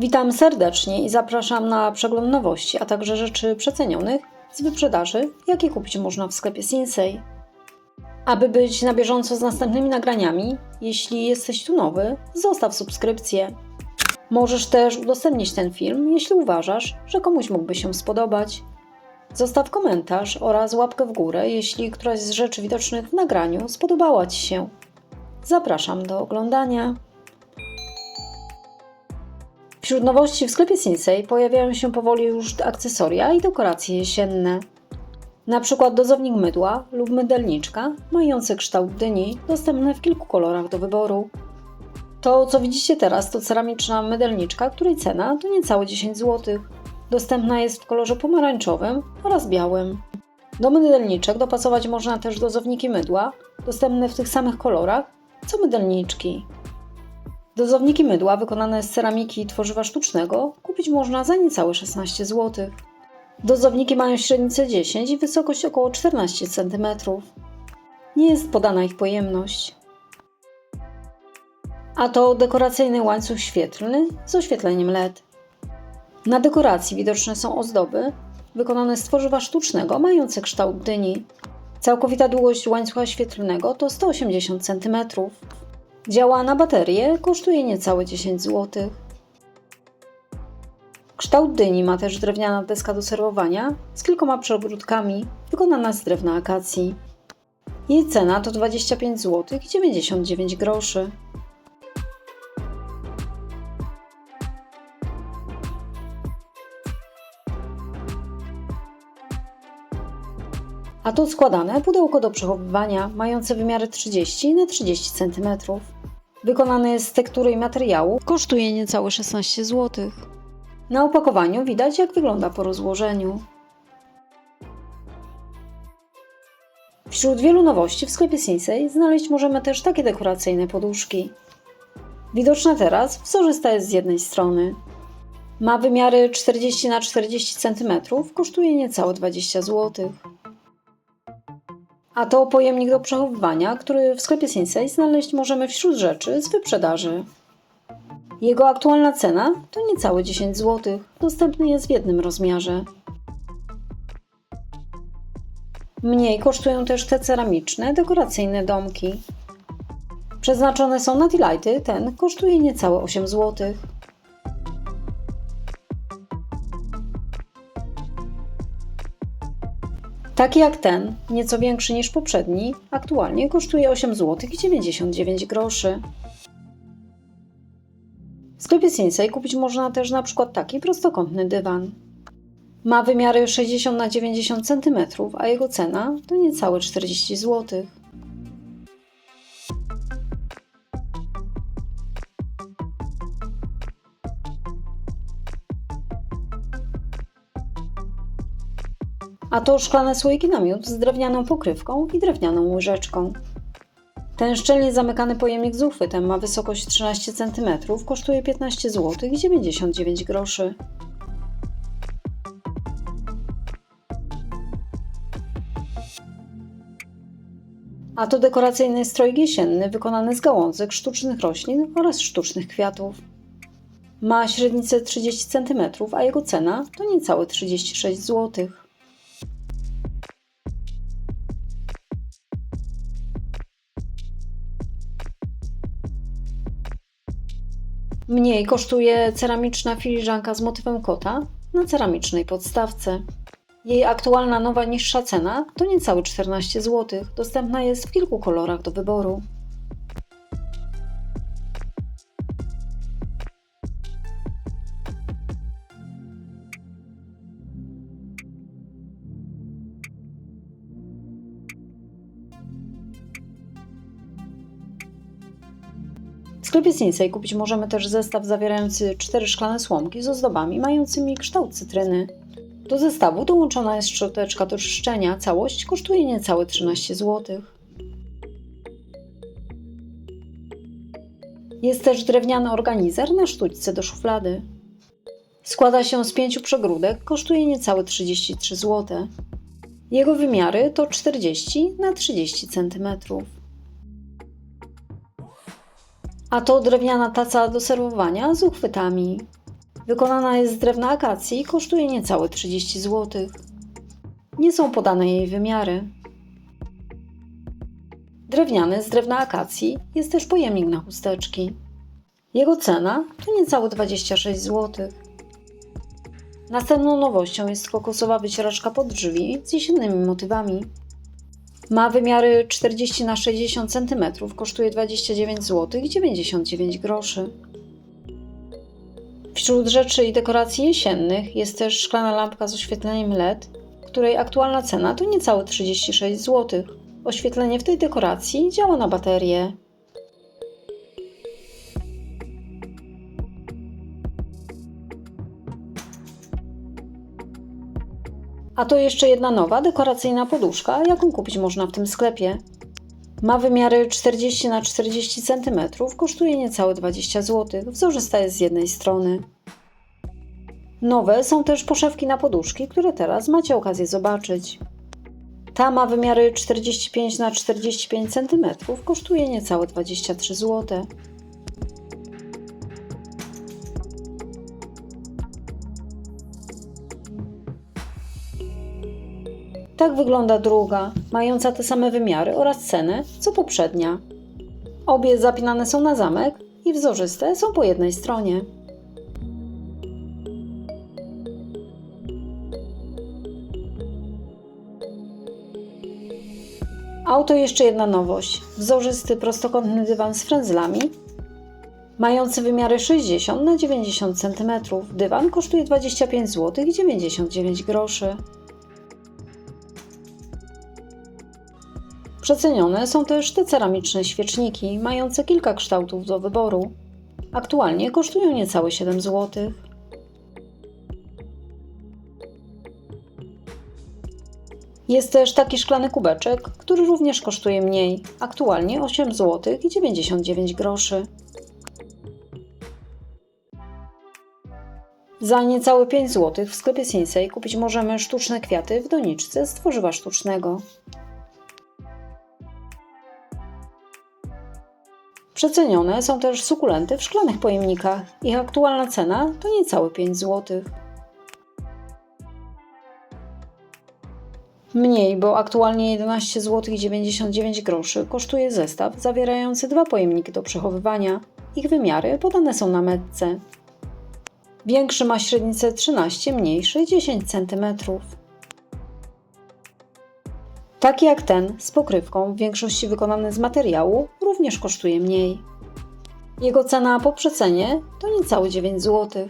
Witam serdecznie i zapraszam na przegląd nowości, a także rzeczy przecenionych z wyprzedaży, jakie kupić można w sklepie Sinsei. Aby być na bieżąco z następnymi nagraniami, jeśli jesteś tu nowy, zostaw subskrypcję. Możesz też udostępnić ten film, jeśli uważasz, że komuś mógłby się spodobać. Zostaw komentarz oraz łapkę w górę, jeśli któraś z rzeczy widocznych w nagraniu spodobała Ci się. Zapraszam do oglądania. Wśród nowości w sklepie Sinsei pojawiają się powoli już akcesoria i dekoracje jesienne. Na przykład dozownik mydła lub mydelniczka mający kształt dyni, dostępne w kilku kolorach do wyboru. To, co widzicie teraz, to ceramiczna mydelniczka, której cena to niecałe 10 zł. Dostępna jest w kolorze pomarańczowym oraz białym. Do mydelniczek dopasować można też dozowniki mydła, dostępne w tych samych kolorach co mydelniczki. Dozowniki mydła wykonane z ceramiki i tworzywa sztucznego kupić można za niecałe 16 zł. Dozowniki mają średnicę 10 i wysokość około 14 cm. Nie jest podana ich pojemność. A to dekoracyjny łańcuch świetlny z oświetleniem LED. Na dekoracji widoczne są ozdoby wykonane z tworzywa sztucznego mające kształt dyni. Całkowita długość łańcucha świetlnego to 180 cm. Działa na baterię, kosztuje niecałe 10 zł. Kształt dyni ma też drewniana deska do serwowania z kilkoma przegródkami, wykonana z drewna akacji. Jej cena to 25 zł i 99 groszy. A to składane pudełko do przechowywania mające wymiary 30 na 30 cm. Wykonane jest z tektury i materiału, kosztuje niecałe 16 zł. Na opakowaniu widać jak wygląda po rozłożeniu. Wśród wielu nowości w sklepie Sinsei znaleźć możemy też takie dekoracyjne poduszki. Widoczna teraz wzorzysta jest z jednej strony. Ma wymiary 40 na 40 cm, kosztuje niecałe 20 zł. A to pojemnik do przechowywania, który w sklepie Sinsei znaleźć możemy wśród rzeczy z wyprzedaży. Jego aktualna cena to niecałe 10 zł. Dostępny jest w jednym rozmiarze. Mniej kosztują też te ceramiczne, dekoracyjne domki. Przeznaczone są na lighty, ten kosztuje niecałe 8 zł. Taki jak ten, nieco większy niż poprzedni, aktualnie kosztuje 8 zł i 99 groszy. W sklepie Sinsei kupić można też na przykład taki prostokątny dywan. Ma wymiary 60 na 90 cm, a jego cena to niecałe 40 zł. A to szklane słoiki na miód z drewnianą pokrywką i drewnianą łyżeczką. Ten szczelnie zamykany pojemnik z uchwytem ma wysokość 13 cm, kosztuje 15 zł i 99 groszy. A to dekoracyjny strojk jesienny wykonany z gałązek sztucznych roślin oraz sztucznych kwiatów. Ma średnicę 30 cm, a jego cena to niecałe 36 zł. Mniej kosztuje ceramiczna filiżanka z motywem kota na ceramicznej podstawce. Jej aktualna nowa niższa cena to niecałe 14 zł. Dostępna jest w kilku kolorach do wyboru. Sklepie Sinsei kupić możemy też zestaw zawierający cztery szklane słomki z ozdobami mającymi kształt cytryny. Do zestawu dołączona jest szczoteczka do czyszczenia. Całość kosztuje niecałe 13 zł. Jest też drewniany organizer na sztućce do szuflady. Składa się z pięciu przegródek, kosztuje niecałe 33 zł. Jego wymiary to 40 na 30 cm. A to drewniana taca do serwowania z uchwytami. Wykonana jest z drewna akacji i kosztuje niecałe 30 zł. Nie są podane jej wymiary. Drewniany z drewna akacji jest też pojemnik na chusteczki. Jego cena to niecałe 26 zł. Następną nowością jest kokosowa wycieraczka pod drzwi z jesiennymi motywami. Ma wymiary 40 na 60 cm, kosztuje 29 zł i 99 groszy. Wśród rzeczy i dekoracji jesiennych jest też szklana lampka z oświetleniem LED, której aktualna cena to niecałe 36 zł. Oświetlenie w tej dekoracji działa na baterię. A to jeszcze jedna nowa dekoracyjna poduszka, jaką kupić można w tym sklepie. Ma wymiary 40 na 40 cm, kosztuje niecałe 20 zł. Wzorzysta jest z jednej strony. Nowe są też poszewki na poduszki, które teraz macie okazję zobaczyć. Ta ma wymiary 45 na 45 cm, kosztuje niecałe 23 zł. Tak wygląda druga, mająca te same wymiary oraz cenę co poprzednia. Obie zapinane są na zamek i wzorzyste są po jednej stronie. Auto jeszcze jedna nowość. Wzorzysty prostokątny dywan z frędzlami, mający wymiary 60 na 90 cm. Dywan kosztuje 25 zł i 99 groszy. Przecenione są też te ceramiczne świeczniki, mające kilka kształtów do wyboru. Aktualnie kosztują niecałe 7 zł. Jest też taki szklany kubeczek, który również kosztuje mniej, aktualnie 8 zł i 99 groszy. Za niecałe 5 zł w sklepie Sinsei kupić możemy sztuczne kwiaty w doniczce z tworzywa sztucznego. Przecenione są też sukulenty w szklanych pojemnikach. Ich aktualna cena to niecałe 5 zł. Mniej, bo aktualnie 11 zł 99 groszy kosztuje zestaw zawierający dwa pojemniki do przechowywania. Ich wymiary podane są na metce. Większy ma średnicę 13, mniejszy 10 cm. Taki jak ten, z pokrywką, w większości wykonany z materiału, również kosztuje mniej. Jego cena po przecenie to niecałe 9 zł.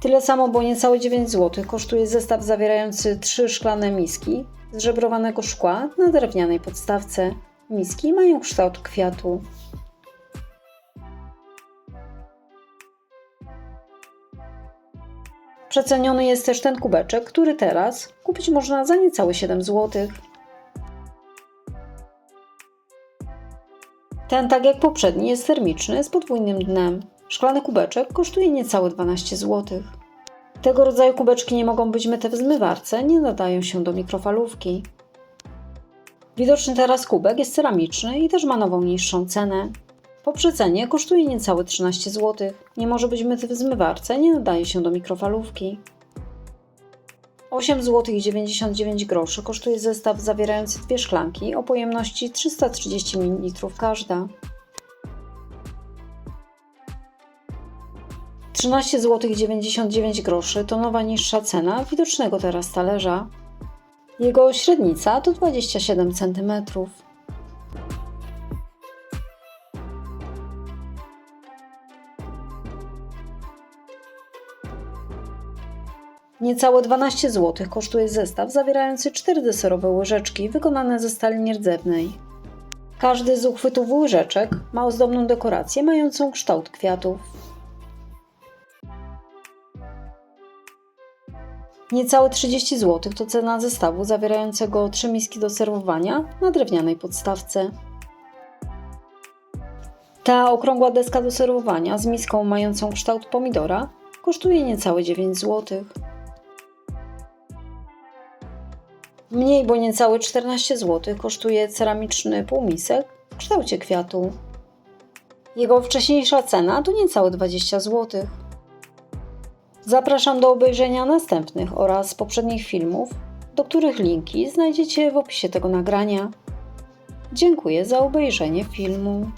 Tyle samo, bo niecałe 9 zł kosztuje zestaw zawierający trzy szklane miski z żebrowanego szkła na drewnianej podstawce. Miski mają kształt kwiatu. Przeceniony jest też ten kubeczek, który teraz kupić można za niecałe 7 zł. Ten, tak jak poprzedni, jest termiczny z podwójnym dnem. Szklany kubeczek kosztuje niecałe 12 zł. Tego rodzaju kubeczki nie mogą być myte w zmywarce, nie nadają się do mikrofalówki. Widoczny teraz kubek jest ceramiczny i też ma nową niższą cenę. Po przecenie kosztuje niecałe 13 zł. Nie może być myty w zmywarce, nie nadaje się do mikrofalówki. 8 zł i 99 groszy kosztuje zestaw zawierający dwie szklanki o pojemności 330 ml każda. 13 zł i 99 groszy to nowa niższa cena widocznego teraz talerza. Jego średnica to 27 cm. Niecałe 12 zł kosztuje zestaw zawierający 4 deserowe łyżeczki wykonane ze stali nierdzewnej. Każdy z uchwytów łyżeczek ma ozdobną dekorację mającą kształt kwiatów. Niecałe 30 zł to cena zestawu zawierającego 3 miski do serwowania na drewnianej podstawce. Ta okrągła deska do serwowania z miską mającą kształt pomidora kosztuje niecałe 9 zł. Mniej, bo niecałe 14 zł kosztuje ceramiczny półmisek w kształcie kwiatu. Jego wcześniejsza cena to niecałe 20 zł. Zapraszam do obejrzenia następnych oraz poprzednich filmów, do których linki znajdziecie w opisie tego nagrania. Dziękuję za obejrzenie filmu.